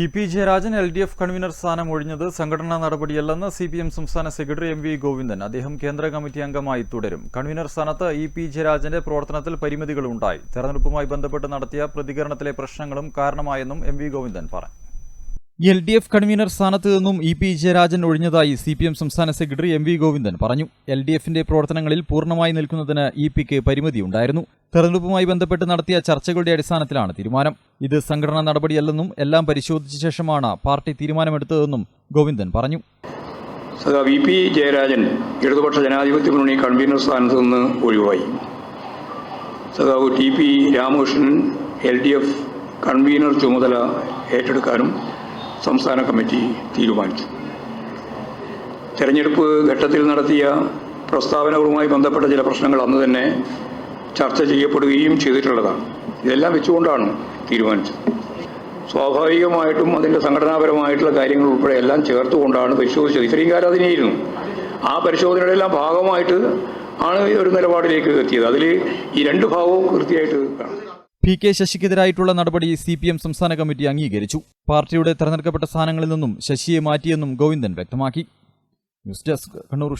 E P Jayarajan L D F convener സ്ഥാനം ഒഴിഞ്ഞത് സംഘടനാ നടപടിയല്ലെന്ന് സി പി എം സംസ്ഥാന സെക്രട്ടറി എം വി ഗോവിന്ദൻ. അദ്ദേഹം കേന്ദ്ര കമ്മിറ്റി അംഗമായി തുടരും. കൺവീനർ സ്ഥാനത്ത് ഇ പി ജയരാജന്റെ പ്രവർത്തനത്തിൽ പരിമിതികളുണ്ടായി. തെരഞ്ഞെടുപ്പുമായി ബന്ധപ്പെട്ട് നടത്തിയ പ്രതികരണത്തിലെ പ്രശ്നങ്ങളും കാരണമായെന്നും എം വി ഗോവിന്ദൻ പറഞ്ഞു. എൽ ഡി എഫ് കൺവീനർ സ്ഥാനത്ത് നിന്നും ഇ പി ജയരാജൻ ഒഴിഞ്ഞതായി സി പി എം സംസ്ഥാന സെക്രട്ടറി എം വി ഗോവിന്ദൻ പറഞ്ഞു. എൽ ഡി എഫിന്റെ പ്രവർത്തനങ്ങളിൽ പൂർണമായി നിൽക്കുന്നതിന് ഇ പിക്ക് പരിമിതിയുണ്ടായിരുന്നു. തെരഞ്ഞെടുപ്പുമായി ബന്ധപ്പെട്ട് നടത്തിയ ചർച്ചകളുടെ അടിസ്ഥാനത്തിലാണ് തീരുമാനം. ഇത് സംഘടനാ നടപടിയല്ലെന്നും എല്ലാം പരിശോധിച്ച ശേഷമാണ് പാർട്ടി തീരുമാനമെടുത്തതെന്നും ഗോവിന്ദൻ പറഞ്ഞു. വി പി ജയരാജൻ ഇടതുപക്ഷ ജനാധിപത്യ മുന്നണി കൺവീനർ സ്ഥാനത്ത് നിന്ന് ഒഴിവായി. സഖാവ് T P Ramakrishnan L D F convener ചുമതല ഏറ്റെടുക്കാനും സംസ്ഥാന കമ്മിറ്റി തീരുമാനിച്ചു. തെരഞ്ഞെടുപ്പ് ഘട്ടത്തിൽ നടത്തിയ പ്രസ്താവനകളുമായി ബന്ധപ്പെട്ട ചില പ്രശ്നങ്ങൾ അന്ന് തന്നെ ചർച്ച ചെയ്യപ്പെടുകയും ചെയ്തിട്ടുള്ളതാണ്. ഇതെല്ലാം വെച്ചുകൊണ്ടാണ് തീരുമാനിച്ചത്. സ്വാഭാവികമായിട്ടും അതിന്റെ സംഘടനാപരമായിട്ടുള്ള കാര്യങ്ങൾ ഉൾപ്പെടെ എല്ലാം ചേർത്തുകൊണ്ടാണ് പരിശോധിച്ചത്. ഇത്രയും കാലം അതിനെയിരുന്നു. ആ പരിശോധനയുടെ എല്ലാം ഭാഗമായിട്ട് ആണ് ഒരു നിലപാടിലേക്ക് എത്തിയത്. അതിൽ ഈ രണ്ട് ഭാഗവും കൃത്യമായിട്ട് പി കെ ശശിക്കെതിരായിട്ടുള്ള നടപടി സി പി എം സംസ്ഥാന കമ്മിറ്റി അംഗീകരിച്ചു. പാർട്ടിയുടെ തെരഞ്ഞെടുക്കപ്പെട്ട സ്ഥാനങ്ങളിൽ നിന്നും ശശിയെ മാറ്റിയെന്നും ഗോവിന്ദൻ വ്യക്തമാക്കി. News desk Kannur